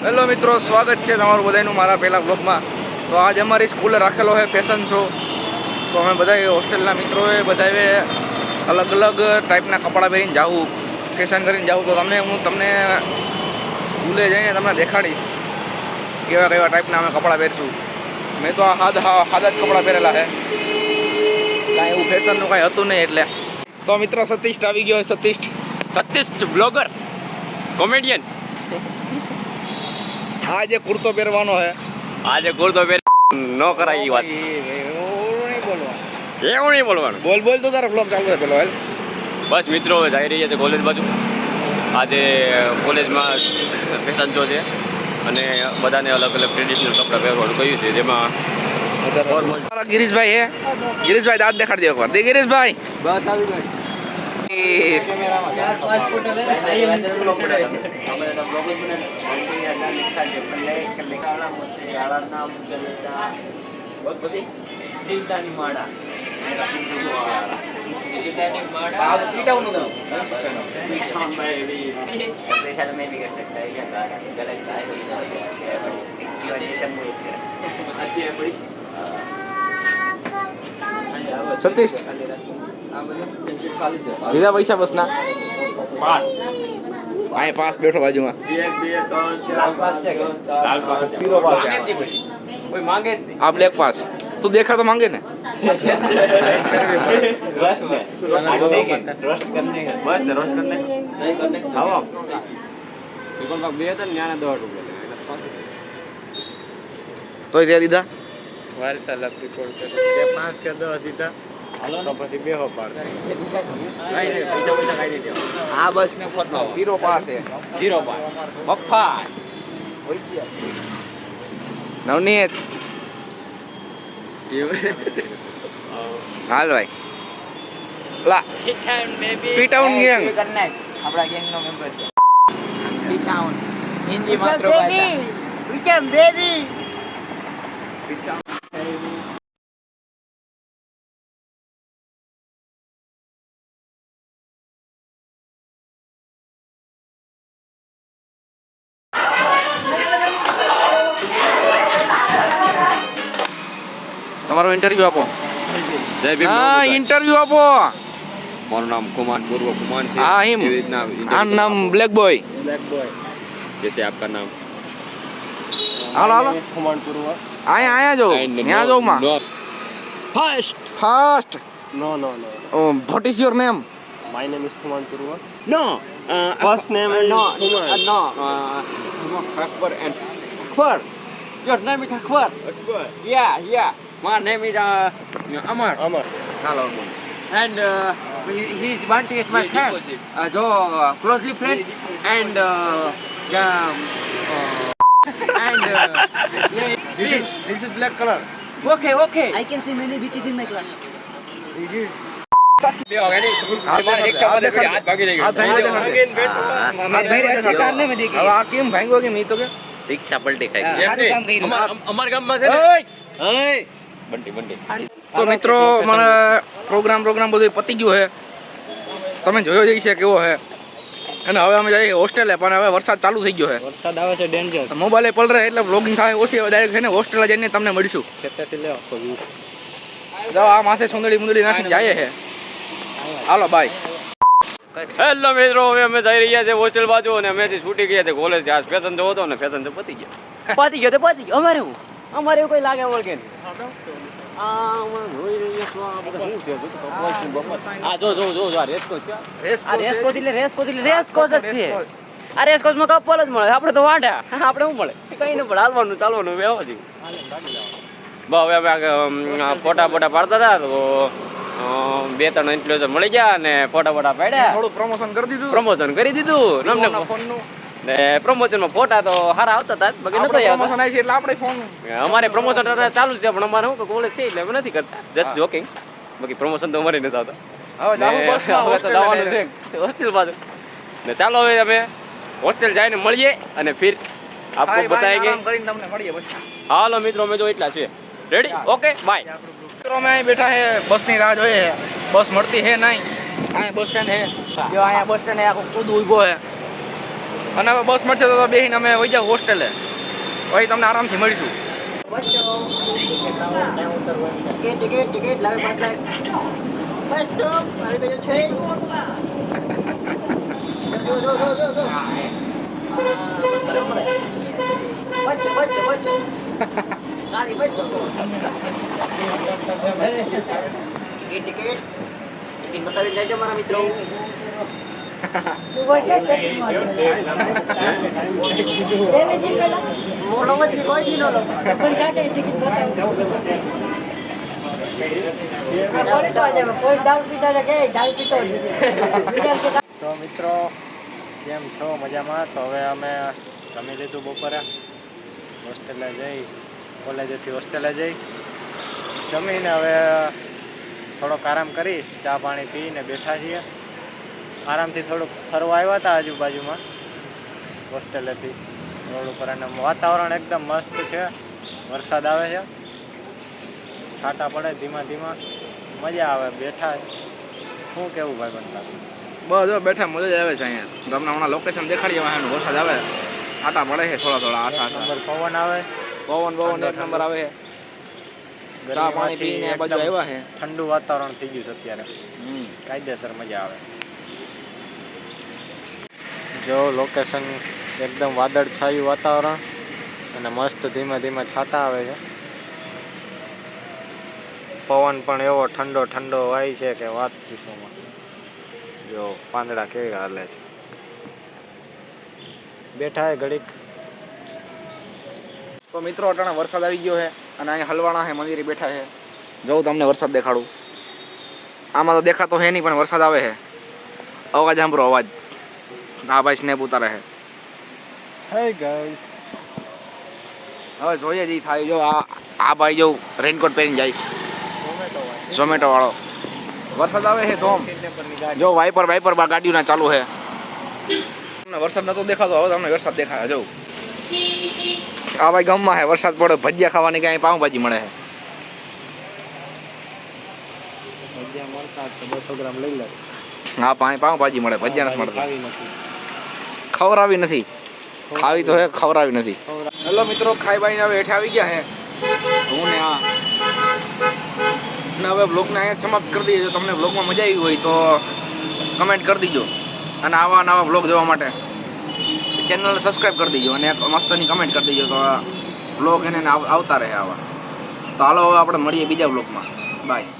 Hello મિત્રો, સ્વાગત છે તમારું બધાનું મારા પહેલા બ્લોગમાં તો આજ અમારી સ્કૂલે રાખેલો છે ફેશન શો તો અમે બધા હોસ્ટેલના મિત્રોએ બધાએ અલગ અલગ ટાઈપના કપડાં પહેરીને જાવું ફેશન કરીને જાવું. તો તમને હું તમને સ્કૂલે જઈને તમને દેખાડીશ કેવા કેવા ટાઈપના અમે કપડાં પહેરશું. મેં તો આ હાદ હાદા જ કપડાં પહેરેલા છે. કાંઈ એવું ફેશનનું કાંઈ હતું નહીં એટલે. તો મિત્રો સતીશ આવી ગયો સતીશ સતીશ બ્લોગર કોમેડિયન આ જે કુર્તો પહેરવાનો હે. આજે કુર્તો પહેર ન કરાય એ વાત એવું નહીં બોલવાનું. બોલ બોલ તો તારો બ્લોગ ચાલુ છે પેલો હેલ. બસ મિત્રો હવે જઈ રહ્યા છે કોલેજ બાજુ. આજે કોલેજમાં ફેશન શો છે. અને બધાને અલગ અલગ ટ્રેડિશનલ કપડાં પહેરવાનું કહ્યું છે જેમાં ગિરીશભાઈ હે? ગિરીશભાઈ દાંત દેખાડી દો એકવાર દે ગિરીશભાઈ. બસ આવી ગઈ. परेशान में भी कर सकता है या गलत चाय हुई तो अच्छी है बड़ी ग्रेजुएशन में अच्छी है बड़ी सतीश લીધા પૈસા બસના પાસ અહીં પાસ બેઠો બાજુમાં લાલ પાસ છે લાલ પાસ છે પીળો પાસ છે. માંગે જ નહીં કોઈ. કોઈ માંગે જ નહીં આ બ્લેક પાસ તું દેખા તો માંગે ને ટ્રસ્ટ ને ટ્રસ્ટ કરને કે બસ ને રોસ્ટ કરને આવો ઈકોન પાક બે હતા ને ન્યાના દોઢ રૂપિયા તોય તે દીધા પાંચ કે દસ દીધા તો પછી બેહો પાડ. આ બસ ને ફોટો પાસ જીરો પાસ. બફા નવનીત. હાલ ભાઈ. લા. પીટાઉન ગેંગ આપણા ગેંગ નો મેમ્બર છે. હિન્દી baby? તમારો ઇન્ટરવ્યુ આપો. જય ભીમ હા ઇન્ટરવ્યુ આપો. મારું નામ કુમાન પૂર્વ કુમાન છે. હા એમ આ નામ બ્લેક બોય બ્લેક બોય જૈસે આપકા નામ? Hello hello. કુમાન પૂર્વ. આયા આયા જો ત્યાં જો માં. First first no no no what is your name My name is Kuman Purwa. No. Uh, First name uh, is no, Kuman. Uh, no. Uh, Akbar and Akbar. Your name is Yeah, yeah. My name is uh, Amar. Amar. Hello, And uh, he is is my friend, uh, so uh, closely friend, and uh, yeah, uh, and uh, this is this is black color. Okay, okay. I can see many beaches in my class. This is. રિક્ષા પલટી ખાઈ અમારા ગામમાં છે બંટી બંટી. તો મિત્રો મને programme programme બધું પતી ગયું છે. તમે જોયો જઈ છે કેવો છે. અને હવે અમે જઈએ હોસ્ટેલે પણ હવે વરસાદ ચાલુ થઈ ગયો છે. વરસાદ આવે છે ડેન્જર મોબાઈલે પડ રહે એટલે બ્લોગિંગ થાય ઓછી હવે ડાયરેક્ટ છે ને હોસ્ટેલે જઈને તમને મળીશું. ખેતરથી લેવા જો આ માથે સુંદડી મુંદડી નાખી જાય છે. હાલો બાય હેલો મિત્રો હવે અમે જઈ રહ્યા છે હોસ્ટેલ બાજુ અને અમે છૂટી ગયા છે કોલેજ આજ ફેશન જોવો તો ને ફેશન તો પતી ગયા. પતી ગયો તો પતી ગયો. અમારે હું? અમારે એવું કોઈ લાગે વળગે આપડે તો વાંઢા. આપડે શું મળે? કઈ નહીં પણ હાલવાનું ચાલવાનું બસ હવે અમે આ, ફોટા પાડતા હતા તો બે ત્રણ ઇન્ફ્લુએન્સર મળી ગયા અને ફોટા ફોટા પાડ્યા. થોડું પ્રમોશન કરી દીધું. પ્રમોશન કરી દીધું. ને પ્રમોશનમાં ફોટા તો સારા આવતા હતા બાકી નતો પ્રમોશન આવી છે એટલે આપણે ફોન અમારે પ્રમોશન ચાલુ છે પણ અમારે શું કોલેજ છે એટલે નથી કરતા. જસ્ટ જોકિંગ બાકી પ્રમોશન તો અમારે નથી આવતા. હવે તો જવાનું છે. હોસ્ટેલ બાજુ. ને ચાલો હવે અમે હોસ્ટેલ જઈને મળીએ અને ફિર આપકો બતાએંગે કરીને તમને મળીએ પછી હાલો મિત્રો અમે જો એટલા છે રેડી ઓકે બાય મિત્રો અમે અહીં બેઠા છે બસની રાહ જોઈએ. બસ મળતી હે નહીં? અહીંયા બસ સ્ટેન્ડ હે. જો અહીંયા બસ સ્ટેન્ડ હે આખો કૂદ ઊભો હે અને હવે બસ મળશે તો બેસીને અમે વહી જાઓ હોસ્ટેલે પછી તમને આરામથી મળીશું. ટિકિટ ટિકિટ ટિકિટ લાવે બસ સ્ટોપ આવી ગયો છે જો જો જો જો જો બચ્ચો બચ્ચો બચ્ચો ગાડી બચ્ચો ટિકિટ ટિકિટ ટિકિટ બતાવી લેજો મારા મિત્રો. તો મિત્રો, કેમ છો? મજામાં? તો હવે અમે જમી લીધું બપોરે. હોસ્ટેલે જઈ કોલેજેથી હોસ્ટેલે જઈ. જમીને હવે થોડોક આરામ કરી, ચા પાણી પીને બેઠા છીએ. આરામથી થોડુંક ફરવા આવ્યા હતા આજુબાજુમાં. હોસ્ટેલેથી. રોડ ઉપર અને વાતાવરણ એકદમ મસ્ત છે. વરસાદ આવે છે. છાંટા પડે ધીમા ધીમા. મજા આવે બેઠા. શું કેવું ભાઈ બનતા? બસ જો બેઠા મજા જ આવે છે અહીંયા. તમને હમણાં લોકેશન દેખાડીએ વાહન વરસાદ આવે. છાંટા પડે છે થોડા થોડા આશા આશા. નંબર પવન આવે. પવન પવન એક નંબર આવે. છે ચા પાણી પીને બાજુ આવ્યા છે. ઠંડુ વાતાવરણ થઈ ગયું છે અત્યારે. કાયદેસર મજા આવે. જો લોકેશન એકદમ વાદળ છાયું વાતાવરણ અને મસ્ત ધીમે ધીમે છાતા આવે છે. પવન પણ એવો ઠંડો ઠંડો વાય છે કે વાત પૂછોમાં જો પાંદડા કેવી હાલે છે. બેઠા હે ઘડીક. તો મિત્રો અટાણે વરસાદ આવી ગયો છે અને અહીંયા હલવાણા છે મંદિરે બેઠા છે જોઉં તમને વરસાદ દેખાડું. આમાં તો દેખાતો હે નહીં પણ વરસાદ આવે છે અવાજ સાંભળો અવાજ. આ ભાઈ સ્નેપ ઉતારે છે. હે ગાઈસ હવે જોઈએ જી થાય જો આ આ ભાઈ જો રેનકોટ પહેરીને જઈશ ઝોમેટો વાળો. વરસાદ આવે છે ધોમ. જો વાઈપર વાઈપર બા ગાડીઓ ના ચાલુ છે. તમને વરસાદ નતો દેખાતો હવે તમને વરસાદ દેખાય જો. આ ભાઈ ગામમાં છે વરસાદ પડે ભજીયા ખાવાની કાંઈ પાઉંભાજી મળે છે. ભજીયા મળતા તો બસો ગ્રામ લઈ લે. હા પાણી પાઉંભાજી મળે ભજીયા નથી મળતા. ખાવી નથી. ખાવી તો હે ખવરાવી નથી. હેલો મિત્રો ખાઈ બાઈને હવે હેઠે આવી ગયા હે. હું ને આ. ને હવે બ્લોગને અહીંયા સમાપ્ત કરી દઈએ. તમને બ્લોગમાં મજા આવી હોય તો કમેન્ટ કરી દીજો. અને આવા નવા બ્લોગ જોવા માટે ચેનલને સબસ્ક્રાઈબ કરી દીજો અને મસ્તની કમેન્ટ કરી દીજો તો બ્લોગ એને આવતા રહે આવા. તો હાલો હવે આપણે મળીએ બીજા બ્લોગમાં બાય